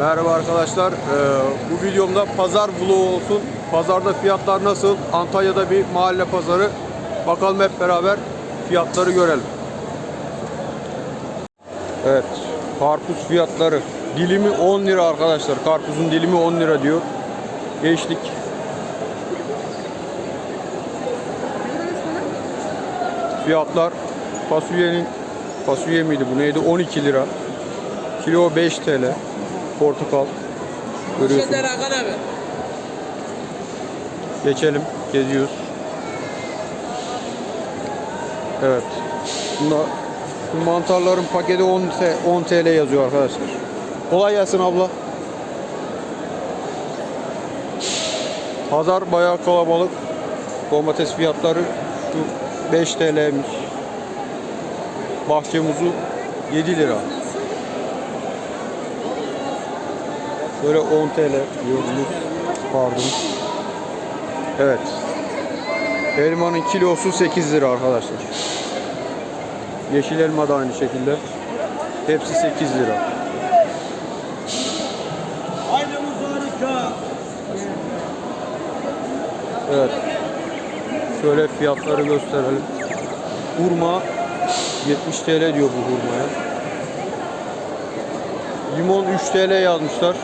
Merhaba arkadaşlar. Ee, bu videomda pazar vlogu olsun. Pazarda fiyatlar nasıl? Antalya'da bir mahalle pazarı. Bakalım hep beraber fiyatları görelim. Evet. Karpuz fiyatları. Dilimi 10 lira arkadaşlar. Karpuzun dilimi 10 lira diyor. Geçtik. Fiyatlar fasulyenin fasulye miydi bu neydi 12 lira. Kilo 5 TL. Portakal. Görüyorsunuz. Geçelim. Geziyoruz. Evet. Bunda bu mantarların paketi 10, T- 10 TL yazıyor arkadaşlar. Kolay gelsin abla. Pazar bayağı kalabalık. Domates fiyatları şu 5 TL'miş. Bahçe muzu 7 lira. Böyle 10 TL diyoruz. Pardon. Evet. Elmanın kilosu 8 lira arkadaşlar. Yeşil elma da aynı şekilde. Hepsi 8 lira. Evet. Şöyle fiyatları gösterelim. Hurma 70 TL diyor bu hurmaya. Limon 3 TL yazmışlar.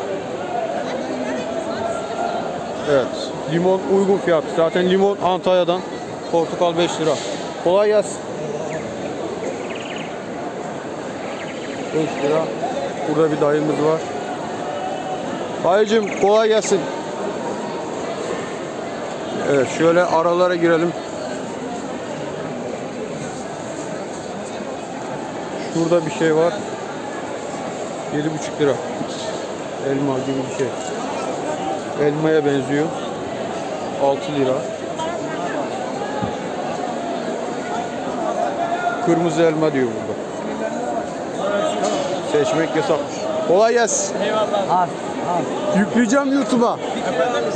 Evet. Limon uygun fiyat. Zaten limon Antalya'dan. Portakal 5 lira. Kolay gelsin. 5 lira. Burada bir dayımız var. Dayıcım kolay gelsin. Evet şöyle aralara girelim. Şurada bir şey var. 7,5 lira. Elma gibi bir şey. Elmaya benziyor. 6 lira. Kırmızı elma diyor burada. Seçmek yasakmış. Kolay gelsin. Eyvallah. Yükleyeceğim YouTube'a.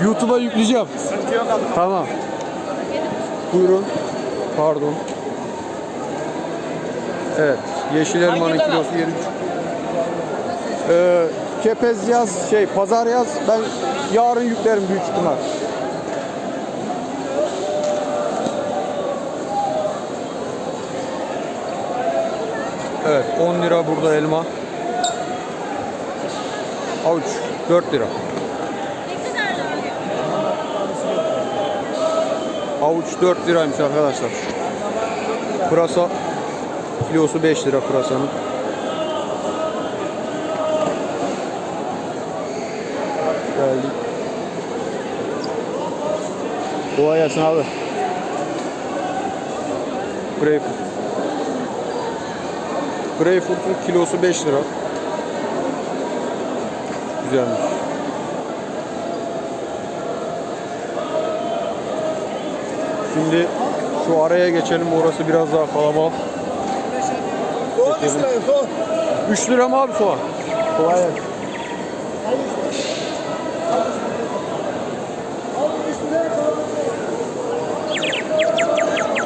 YouTube'a yükleyeceğim. Sıkıntı yok abi. Tamam. Buyurun. Pardon. Evet. Yeşil elmanın kilosu 7,5. Ee, kepez yaz, şey pazar yaz. Ben yarın yüklerim büyük ihtimal. Evet 10 lira burada elma. Avuç 4 lira. Avuç 4 liraymış arkadaşlar. Pırasa kilosu 5 lira pırasanın. Geldik. Kolay gelsin abi. Greyfurt. Greyfurt'un kilosu 5 lira. Güzelmiş. Şimdi şu araya geçelim. Orası biraz daha kalabalık. Soğan istedim soğan. 3 lira mı abi soğan? Kolay gelsin.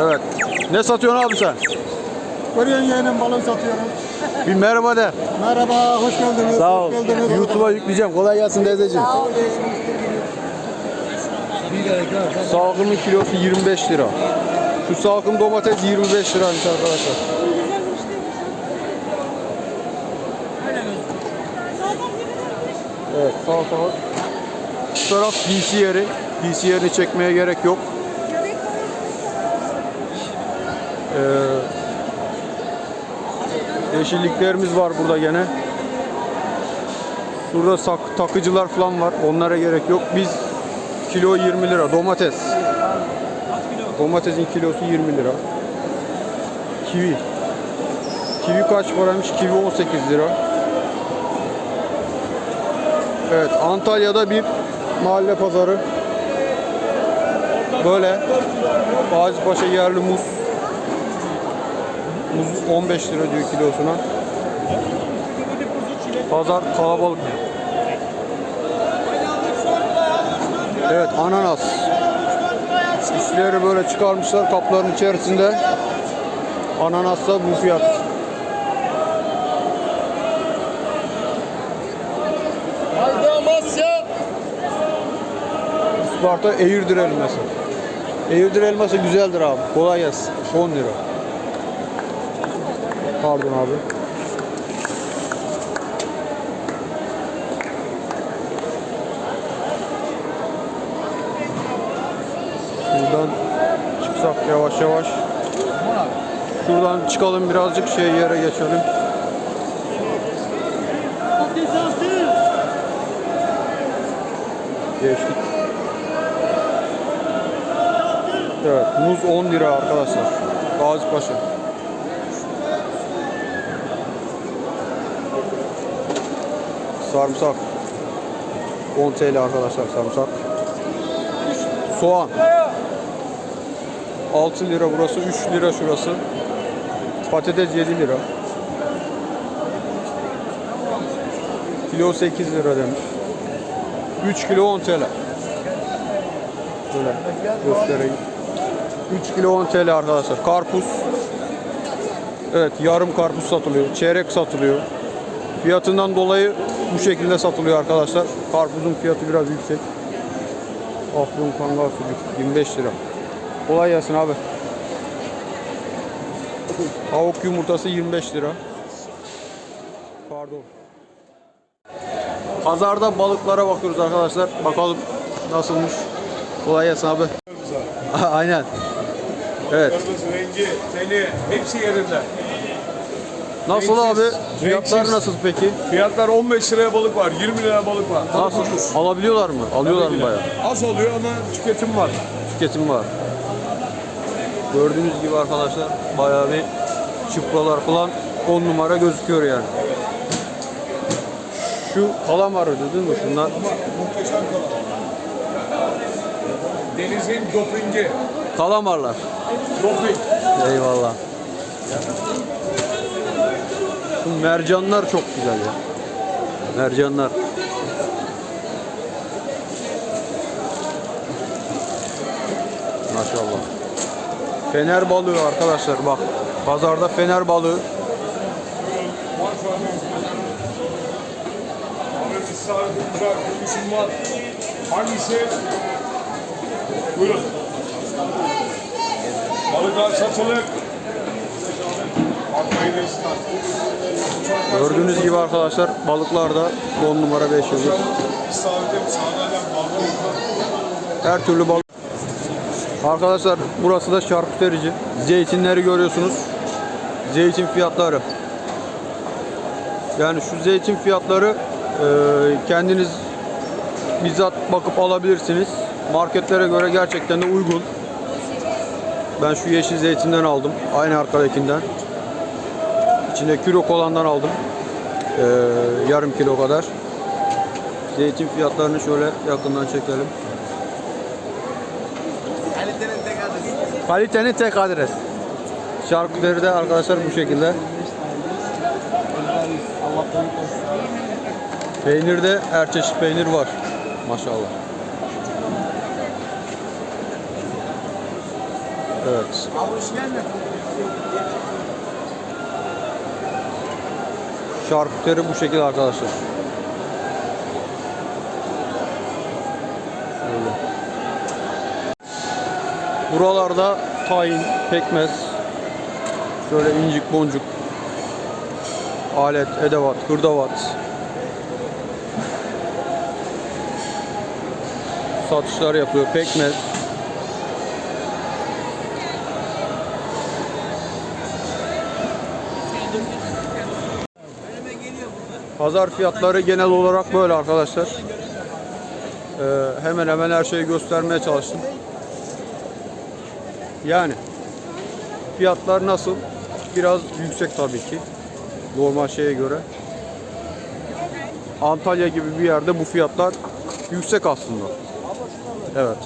Evet. Ne satıyorsun abi sen? Korean yeğenim balon satıyorum. Bir merhaba de. Merhaba, hoş geldiniz. Sağ ol. YouTube'a yükleyeceğim. Kolay gelsin teyzeciğim. Salkımın kilosu 25 lira. Şu salkım domates 25 liraymış arkadaşlar. Evet salatalık. Şu taraf DC yeri. DC yerini çekmeye gerek yok. Ee, yeşilliklerimiz var burada gene. Burada sak- takıcılar falan var. Onlara gerek yok. Biz kilo 20 lira. Domates. Domatesin kilosu 20 lira. Kivi. Kivi kaç paraymış? Kivi 18 lira. Evet, Antalya'da bir mahalle pazarı. Böyle. Gazipaşa yerli muz. Muz 15 lira diyor kilosuna. Pazar kalabalık. Evet ananas. Üstleri böyle çıkarmışlar kapların içerisinde. Ananas da bu fiyat. Haydi Amasya. Isparta Eğirdir elması. Eğirdir elması güzeldir abi. Kolay gelsin. 10 lira. Pardon abi. Şuradan çıksak yavaş yavaş. Şuradan çıkalım birazcık şey yere geçelim. Geçtik. Evet, muz 10 lira arkadaşlar. Gazi Sarımsak. 10 TL arkadaşlar sarımsak. Soğan. 6 lira burası, 3 lira şurası. Patates 7 lira. Kilo 8 lira demiş. 3 kilo 10 TL. Şöyle göstereyim. 3 kilo 10 TL arkadaşlar. Karpuz. Evet yarım karpuz satılıyor. Çeyrek satılıyor. Fiyatından dolayı bu şekilde satılıyor arkadaşlar. Karpuzun fiyatı biraz yüksek. Afyon kangal sucuk 25 lira. Kolay gelsin abi. Tavuk yumurtası 25 lira. Pardon. Pazarda balıklara bakıyoruz arkadaşlar. Bakalım nasılmış. Kolay gelsin abi. Aynen. Evet. Kırmızı rengi, teni hepsi yerinde. Nasıl abi? Fiyatlar nasıl peki? Fiyatlar 15 liraya balık var, 20 liraya balık var. Nasıl? Alabiliyorlar mı? Alıyorlar mı bayağı? Az oluyor ama tüketim var. Tüketim var. Gördüğünüz gibi arkadaşlar bayağı bir çıpralar falan 10 numara gözüküyor yani. Şu kalamar değil mi şunlar? Muhteşem kalan. Denizin dopingi. Kalamarlar. Doping. Eyvallah. Mercanlar çok güzel ya. Mercanlar. Maşallah. Fener balığı arkadaşlar bak. Pazarda fener balığı. Hangisi? Buyurun. Balıklar satılık. Gördüğünüz gibi arkadaşlar balıklar da 10 numara 5 yıldız. Her türlü balık. Arkadaşlar burası da şarküterici. Zeytinleri görüyorsunuz. Zeytin fiyatları. Yani şu zeytin fiyatları e, kendiniz bizzat bakıp alabilirsiniz. Marketlere göre gerçekten de uygun. Ben şu yeşil zeytinden aldım. Aynı arkadakinden. İçinde kilo olandan aldım. E, yarım kilo kadar. Zeytin fiyatlarını şöyle yakından çekelim. Kalitenin tek adres. Şarküteri de arkadaşlar bu şekilde. Peynirde her çeşit peynir var. Maşallah. Evet. Şarküteri bu şekilde arkadaşlar. Şöyle. Buralarda tayin, pekmez, şöyle incik boncuk, alet, edevat, hırdavat satışlar yapıyor. Pekmez. Pazar fiyatları genel olarak böyle arkadaşlar. Ee, hemen hemen her şeyi göstermeye çalıştım. Yani fiyatlar nasıl? Biraz yüksek tabii ki. Normal şeye göre. Antalya gibi bir yerde bu fiyatlar yüksek aslında. Evet.